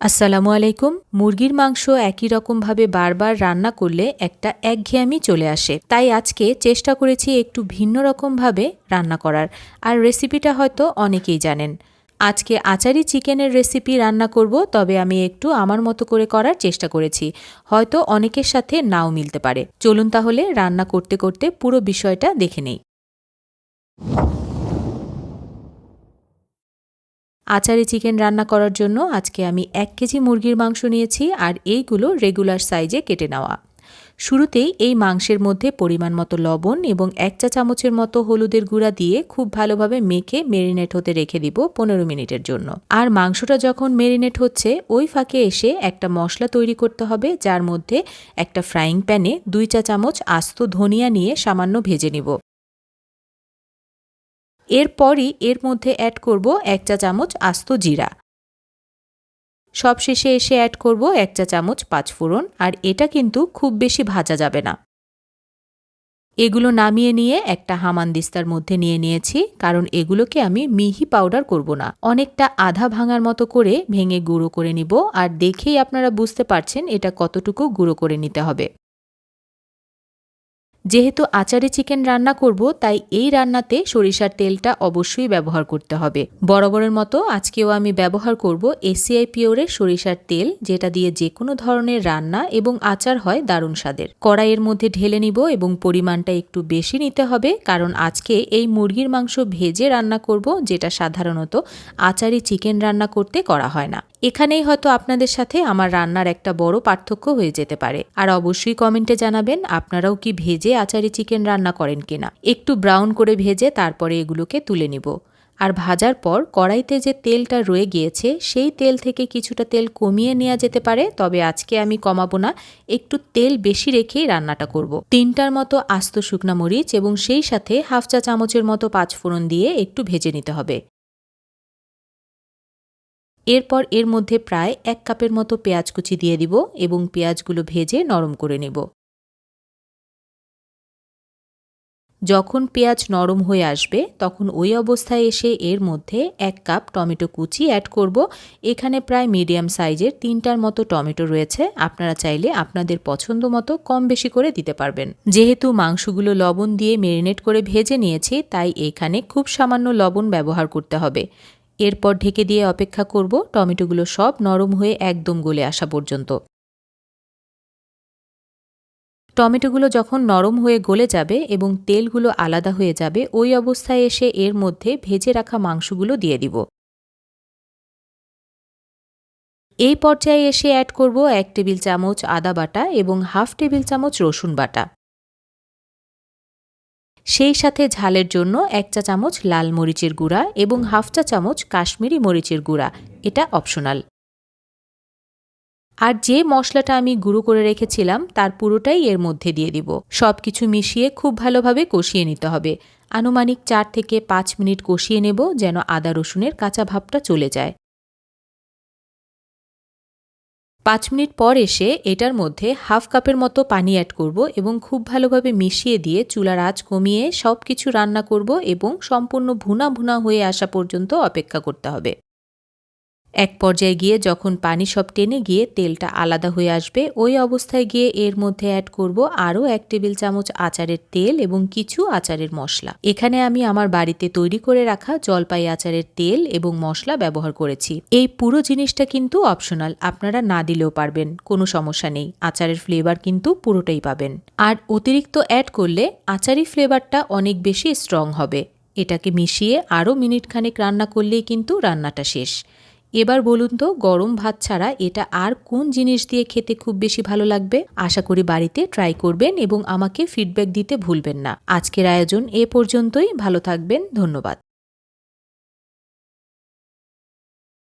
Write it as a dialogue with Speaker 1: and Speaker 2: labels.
Speaker 1: আসসালামু আলাইকুম। মুরগির মাংস একই রকমভাবে বারবার রান্না করলে একটা একঘেয়ামি চলে আসে। তাই আজকে চেষ্টা করেছি একটু ভিন্ন রকমভাবে রান্না করার। আর রেসিপিটা হয়তো অনেকেই জানেন। আজকে আচারি চিকেনের রেসিপি রান্না করব, তবে আমি একটু আমার মতো করে করার চেষ্টা করেছি। হয়তো অনেকের সাথে নাও মিলতে পারে। চলুন তাহলে রান্না করতে করতে পুরো বিষয়টা দেখে নেই। আচারি চিকেন রান্না করার জন্য আজকে আমি এক কেজি মুরগির মাংস নিয়েছি আর এইগুলো রেগুলার সাইজে কেটে নেওয়া। শুরুতেই এই মাংসের মধ্যে পরিমাণ মতো লবণ এবং এক চা চামচের মতো হলুদের গুঁড়া দিয়ে খুব ভালোভাবে মেখে মেরিনেট হতে রেখে দিব পনেরো মিনিটের জন্য। আর মাংসটা যখন মেরিনেট হচ্ছে, ওই ফাঁকে এসে একটা মশলা তৈরি করতে হবে, যার মধ্যে একটা ফ্রাইং প্যানে দুই চা চামচ আস্ত ধনিয়া নিয়ে সামান্য ভেজে নিব। এরপরই এর মধ্যে অ্যাড করব এক চা চামচ আস্ত জিরা। সব শেষে এসে অ্যাড করব এক চা চামচ পাঁচফোড়ন আর এটা কিন্তু খুব বেশি ভাজা যাবে না। এগুলো নামিয়ে নিয়ে একটা হামানদিস্তার মধ্যে নিয়ে নিয়েছি, কারণ এগুলোকে আমি মিহি পাউডার করব না। অনেকটা আধা ভাঙার মতো করে ভেঙে গুঁড়ো করে নিব, আর দেখেই আপনারা বুঝতে পারছেন এটা কতটুকু গুঁড়ো করে নিতে হবে। যেহেতু আচারে চিকেন রান্না করব, তাই এই রান্নাতে সরিষার তেলটা অবশ্যই ব্যবহার করতে হবে। বরাবরের মতো আজকেও আমি ব্যবহার করব এসিআই পিওরের সরিষার তেল, যেটা দিয়ে যে কোনো ধরনের রান্না এবং আচার হয় দারুণ স্বাদের। কড়াইয়ের মধ্যে ঢেলে নিব এবং পরিমাণটা একটু বেশি নিতে হবে, কারণ আজকে এই মুরগির মাংস ভেজে রান্না করব, যেটা সাধারণত আচারি চিকেন রান্না করতে করা হয় না। এখানেই হয়তো আপনাদের সাথে আমার রান্নার একটা বড় পার্থক্য হয়ে যেতে পারে। আর অবশ্যই কমেন্টে জানাবেন, আপনারাও কি ভেজে আচারি চিকেন রান্না করেন কিনা। একটু ব্রাউন করে ভেজে তারপরে এগুলোকে তুলে নিব। আর ভাজার পর কড়াইতে যে তেলটা রয়ে গিয়েছে, সেই তেল থেকে কিছুটা তেল কমিয়ে নেওয়া যেতে পারে, তবে আজকে আমি কমাবো না, একটু তেল বেশি রেখেই রান্নাটা করব। তিনটার মতো আস্ত শুকনা মরিচ এবং সেই সাথে হাফ চা চামচের মতো পাঁচফোড়ন দিয়ে একটু ভেজে নিতে হবে। এরপর এর মধ্যে প্রায় এক কাপের মতো পেঁয়াজ কুচি দিয়ে দিব এবং পেঁয়াজগুলো ভেজে নরম করে নেব। যখন পেঁয়াজ নরম হয়ে আসবে, তখন ওই অবস্থায় এসে এর মধ্যে এক কাপ টমেটো কুচি অ্যাড করব। এখানে প্রায় মিডিয়াম সাইজের তিনটার মতো টমেটো রয়েছে। আপনারা চাইলে আপনাদের পছন্দ মতো কম বেশি করে দিতে পারবেন। যেহেতু মাংসগুলো লবণ দিয়ে মেরিনেট করে ভেজে নিয়েছি, তাই এখানে খুব সামান্য লবণ ব্যবহার করতে হবে। এরপর ঢেকে দিয়ে অপেক্ষা করব টমেটোগুলো সব নরম হয়ে একদম গলে আসা পর্যন্ত। টমেটোগুলো যখন নরম হয়ে গলে যাবে এবং তেলগুলো আলাদা হয়ে যাবে, ওই অবস্থায় এসে এর মধ্যে ভেজে রাখা মাংসগুলো দিয়ে দিব। এই পর্যায়ে এসে অ্যাড করব এক টেবিল চামচ আদা বাটা এবং হাফ টেবিল চামচ রসুন বাটা। সেই সাথে ঝালের জন্য এক চা চামচ লাল মরিচের গুঁড়া এবং হাফ চা চামচ কাশ্মীরি মরিচের গুঁড়া। এটা অপশনাল আর যে মশলাটা আমি গুঁড়ো করে রেখেছিলাম, তার পুরোটাই এর মধ্যে দিয়ে দিব। সব কিছু মিশিয়ে খুব ভালোভাবে কষিয়ে নিতে হবে। আনুমানিক চার থেকে পাঁচ মিনিট কষিয়ে নেব যেন আদা রসুনের কাঁচা ভাবটা চলে যায়। পাঁচ মিনিট পর এসে এটার মধ্যে হাফ কাপের মতো পানি অ্যাড করব এবং খুব ভালোভাবে মিশিয়ে দিয়ে চুলার আঁচ কমিয়ে সব কিছু রান্না করব এবং সম্পূর্ণ ভুনা ভুনা হয়ে আসা পর্যন্ত অপেক্ষা করতে হবে। এক পর্যায়ে গিয়ে যখন পানি সব টেনে গিয়ে তেলটা আলাদা হয়ে আসবে, ওই অবস্থায় গিয়ে এর মধ্যে অ্যাড করব আরও এক টেবিল চামচ আচারের তেল এবং কিছু আচারের মশলা। এখানে আমি আমার বাড়িতে তৈরি করে রাখা জলপাই আচারের তেল এবং মশলা ব্যবহার করেছি। এই পুরো জিনিসটা কিন্তু অপশনাল আপনারা না দিলেও পারবেন, কোনো সমস্যা নেই। আচারের ফ্লেভার কিন্তু পুরোটাই পাবেন। আর অতিরিক্ত অ্যাড করলে আচারি ফ্লেভারটা অনেক বেশি স্ট্রং হবে। এটাকে মিশিয়ে আরও মিনিটখানেক রান্না করলেই কিন্তু রান্নাটা শেষ। এবার বলুন তো, গরম ভাত ছাড়া এটা আর কোন জিনিস দিয়ে খেতে খুব বেশি ভালো লাগবে? আশা করি বাড়িতে ট্রাই করবেন এবং আমাকে ফিডব্যাক দিতে ভুলবেন না। আজকের আয়োজন এ পর্যন্তই, ভালো থাকবেন, ধন্যবাদ।